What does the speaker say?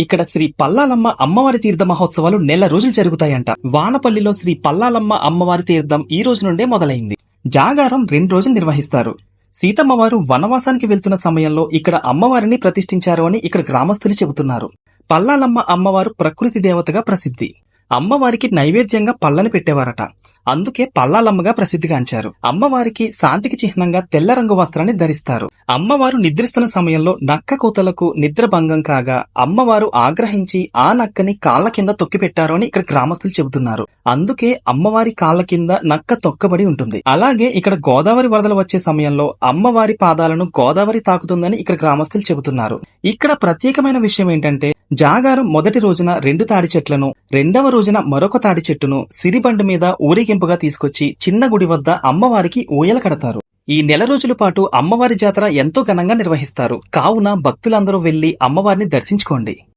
ఇక్కడ శ్రీ పల్లాలమ్మ అమ్మవారి తీర్థ మహోత్సవాలు నెల రోజులు జరుగుతాయంట. వానపల్లిలో శ్రీ పల్లాలమ్మ అమ్మవారి తీర్థం ఈ రోజు నుండే మొదలైంది. జాగారం రెండు రోజులు నిర్వహిస్తారు. సీతమ్మ వారు వనవాసానికి వెళ్తున్న సమయంలో ఇక్కడ అమ్మవారిని ప్రతిష్ఠించారు అని ఇక్కడ గ్రామస్తులు చెబుతున్నారు. పల్లాలమ్మ అమ్మవారు ప్రకృతి దేవతగా ప్రసిద్ధి. అమ్మవారికి నైవేద్యంగా పళ్ళని పెట్టేవారట. అందుకే పల్లాలమ్మగా ప్రసిద్ధిగాంచారు. అమ్మవారికి శాంతికి చిహ్నంగా తెల్ల రంగు వస్త్రాన్ని ధరిస్తారు. అమ్మవారు నిద్రిస్తున్న సమయంలో నక్క కూతలకు నిద్ర భంగం కాగా అమ్మవారు ఆగ్రహించి ఆ నక్కని కాళ్ళ కింద తొక్కిపెట్టారు అని ఇక్కడ గ్రామస్తులు చెబుతున్నారు. అందుకే అమ్మవారి కాళ్ళ కింద నక్క తొక్కబడి ఉంటుంది. అలాగే ఇక్కడ గోదావరి వరదలు వచ్చే సమయంలో అమ్మవారి పాదాలను గోదావరి తాకుతుందని ఇక్కడ గ్రామస్తులు చెబుతున్నారు. ఇక్కడ ప్రత్యేకమైన విషయం ఏంటంటే జాగారం మొదటి రోజున రెండు తాడి చెట్లను రెండవ రోజున మరొక తాడి చెట్టును సిరిబండ మీద ఊరేగింపుగా తీసుకొచ్చి చిన్న గుడి వద్ద అమ్మవారికి ఊయల కడతారు. ఈ నెల రోజుల పాటు అమ్మవారి జాతర ఎంతో ఘనంగా నిర్వహిస్తారు. కావున భక్తులందరూ వెళ్ళి అమ్మవారిని దర్శించుకోండి.